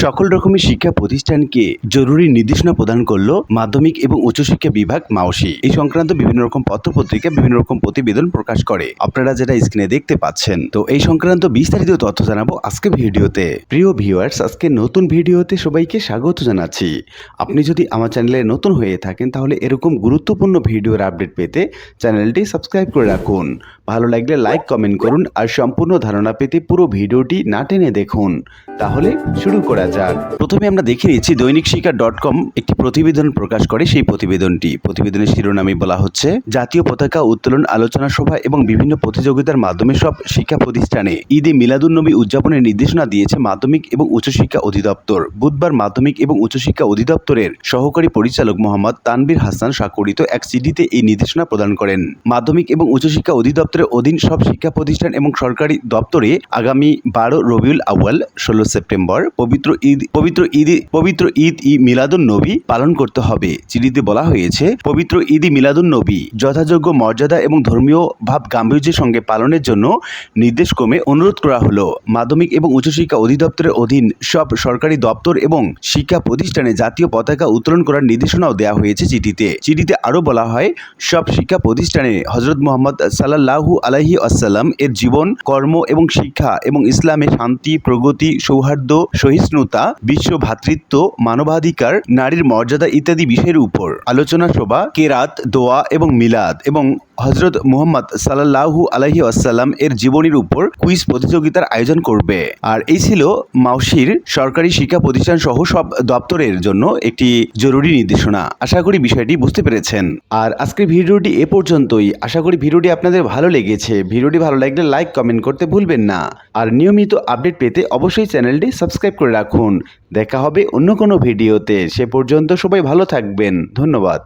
সকল রকমের শিক্ষা প্রতিষ্ঠানকে জরুরি নির্দেশনা প্রদান করল মাধ্যমিক এবং উচ্চশিক্ষা বিভাগ মাওসি। এই সংক্রান্ত বিভিন্ন রকম পত্রপত্রিকা, বিভিন্ন রকম প্রতিবেদন প্রকাশ করে। আপনারা যেটা স্ক্রিনে দেখতে পাচ্ছেন। তো এই সংক্রান্ত বিস্তারিত তথ্য জানাব আজকে ভিডিওতে। প্রিয় ভিউয়ার্স আজকে নতুন ভিডিওতে সবাইকে স্বাগত জানাচ্ছি। আপনি যদি আমার চ্যানেলে নতুন হয়ে থাকেন, তাহলে এরকম গুরুত্বপূর্ণ ভিডিওর আপডেট পেতে চ্যানেলটি সাবস্ক্রাইব করে রাখুন। ভালো লাগলে লাইক কমেন্ট করুন আর সম্পূর্ণ ধারণা পেতে পুরো ভিডিওটি না টেনে দেখুন। তাহলে শুরু করা যাক। প্রথমে আমরা দেখে নিচ্ছি দৈনিক শিক্ষা ডট কম একটি প্রতিবেদন প্রকাশ করে। সেই প্রতিবেদনটি, প্রতিবেদনের শিরোনামে বলা হচ্ছে, জাতীয় পতাকা উত্তোলন আলোচনা সভা এবং বিভিন্ন প্রতিযোগিতার মাধ্যমে সব শিক্ষা প্রতিষ্ঠানে ঈদে মিলাদুন্নবী উদযাপনের নির্দেশনা দিয়েছে মাধ্যমিক এবং উচ্চশিক্ষা অধিদপ্তর। বুধবার মাধ্যমিক এবং উচ্চশিক্ষা অধিদপ্তরের সহকারী পরিচালক মোহাম্মদ তানবীর হাসান স্বাক্ষরিত এক সিডিতে এই নির্দেশনা প্রদান করেন। মাধ্যমিক এবং উচ্চশিক্ষা অধিদপ্তরের অধীন সব শিক্ষা প্রতিষ্ঠান এবং সরকারি দপ্তরে আগামী বারো রবিউল আউয়াল, ষোলো সেপ্টেম্বর পবিত্র ঈদ, পবিত্র ঈদ পবিত্র ঈদ ই মিলাদুন নবী পালন করতে হবে। চিঠিতে বলা হয়েছে, পবিত্র ঈদ ই মিলাদুন নবী যথাযোগ্য মর্যাদা এবং ধর্মীয় ভাব গাম্ভীর্যের সঙ্গে পালনের জন্য নির্দেশক্রমে অনুরোধ করা হলো। মাধ্যমিক এবং উচ্চশিক্ষা অধিদপ্তরের অধীন সব সরকারি দপ্তর এবং শিক্ষা প্রতিষ্ঠানে জাতীয় পতাকা উত্তোলন করার নির্দেশনাও দেওয়া হয়েছে চিঠিতে। চিঠিতে আরও বলা হয়, সব শিক্ষা প্রতিষ্ঠানে হজরত মোহাম্মদ সাল্লাল্লাহু আলাইহি আসাল্লাম এর জীবন, কর্ম এবং শিক্ষা এবং ইসলামে শান্তি, প্রগতি, সৌহার্দ্য সহিষ্ণুতা বিশ্ব ভ্রাতৃত্ব, মানবাধিকার, নারীর মর্যাদা ইত্যাদি বিষয়ের উপর। আলোচনা সভা, কেরাত, দোয়া এবং মিলাদ এবং হজরত মুহাম্মদ সাল্লাল্লাহু আলাইহি আসাল্লাম এর জীবনীর উপর কুইজ প্রতিযোগিতার আয়োজন করবে। আর এই ছিল মাউসির সরকারি শিক্ষা প্রতিষ্ঠান সহ সব দপ্তরের জন্য একটি জরুরি নির্দেশনা। আশা করি বিষয়টি বুঝতে পেরেছেন। আর আজকের ভিডিওটি এ পর্যন্তই। আশা করি ভিডিওটি আপনাদের ভালো লেগেছে। ভিডিওটি ভালো লাগলে লাইক, কমেন্ট করতে ভুলবেন না। আর নিয়মিত আপডেট পেতে অবশ্যই চ্যানেলটি সাবস্ক্রাইব করে রাখুন দেখা হবে অন্য কোনো ভিডিওতে। সে পর্যন্ত সবাই ভালো থাকবেন। ধন্যবাদ।